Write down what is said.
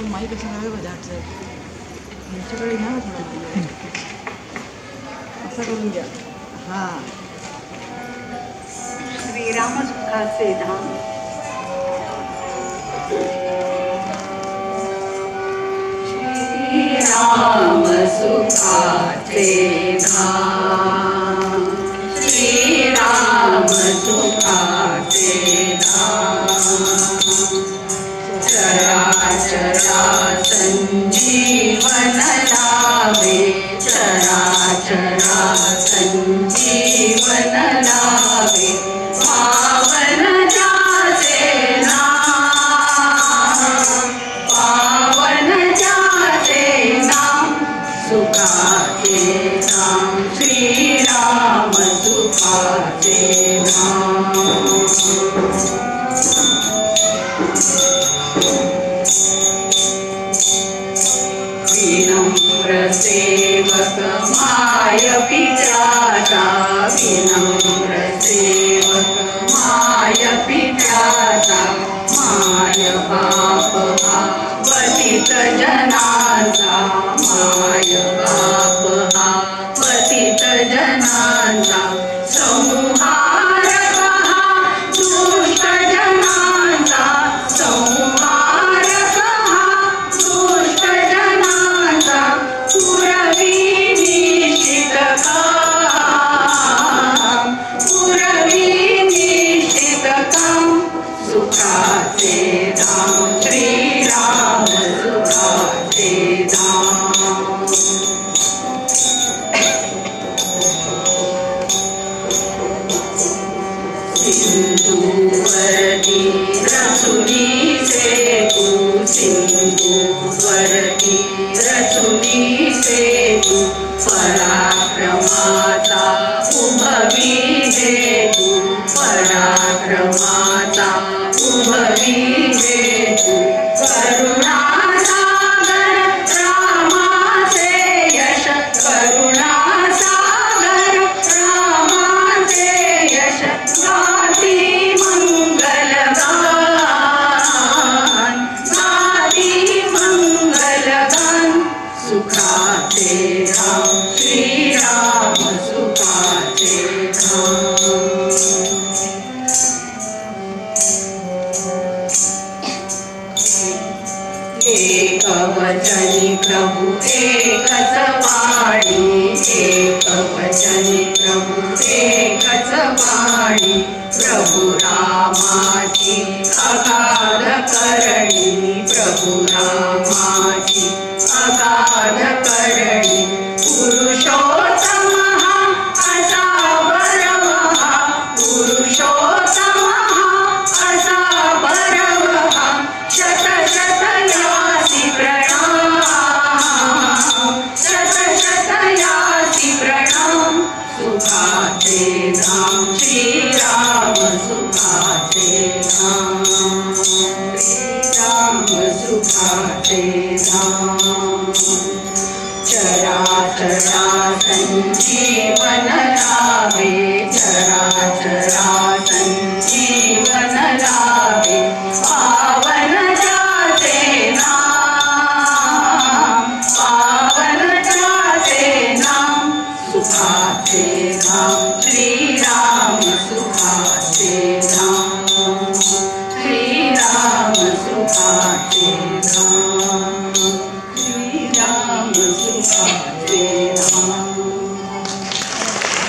थोडं माईक असं नव्हे बघा झाडचं यांच्याकडे घ्या ना थोडं. असं करून घ्या. हां. श्रीराम सुखाचे धाम. श्रीराम सुखाचे धाम. संजीवन लावे पावन जाते नाम पावन जाते नाम सुखाचे नाम श्री राम नाम माय पित्याचा माय बाप हा पतित जनाचा माय बाप सिंधुवरती रसुनी से तू सिंधुवरती रसुनी से तू पराक्रमाचा उभवी हे तू पराक्रमाचा उभवी वचनी प्रभु एकच वाणी एक प्रभु एकच वाणी प्रभु रामाची सुखाचे धाम श्रीराम सुखाचे धाम श्रीराम सुखाचे धाम चराचरा संजीवन लावे चराचरा Krishna.